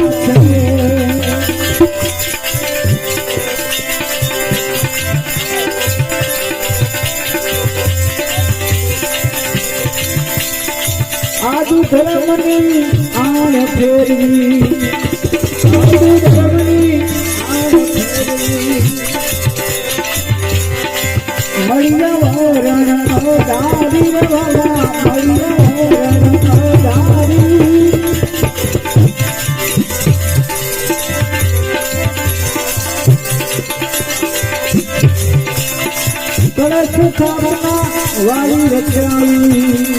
આદુ ધર્મની આણ ફેરવી આદુ ધર્મની સ્થળ સ્થાપના વાળી રચાઈ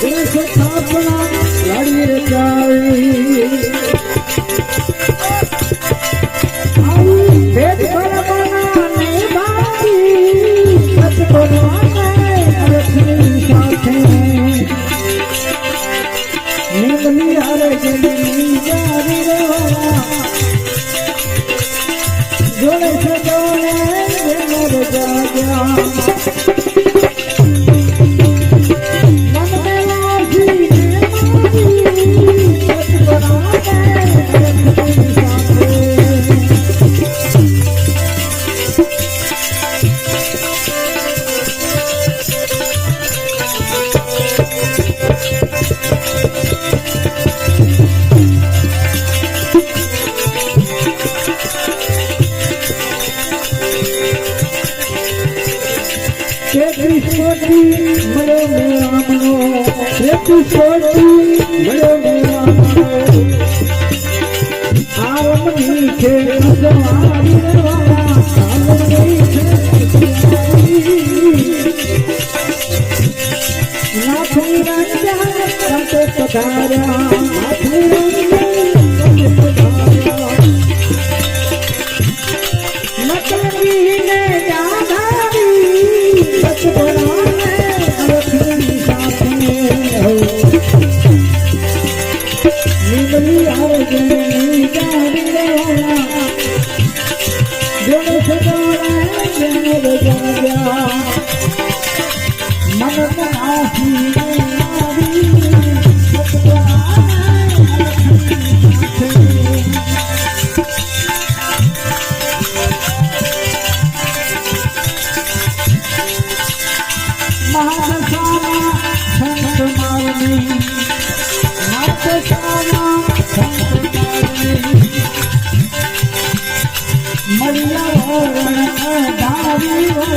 દેશ સ્થાપના વાળી રચાઈ Thank you. Thank you.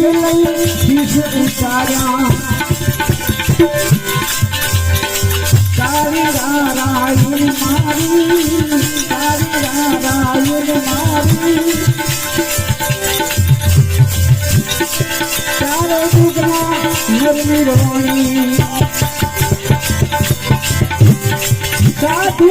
लगे लई उतारा तारी रारायण मारी तारी रारायण मारी तारो दुगना मरनी रोनी साधु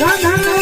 રાધા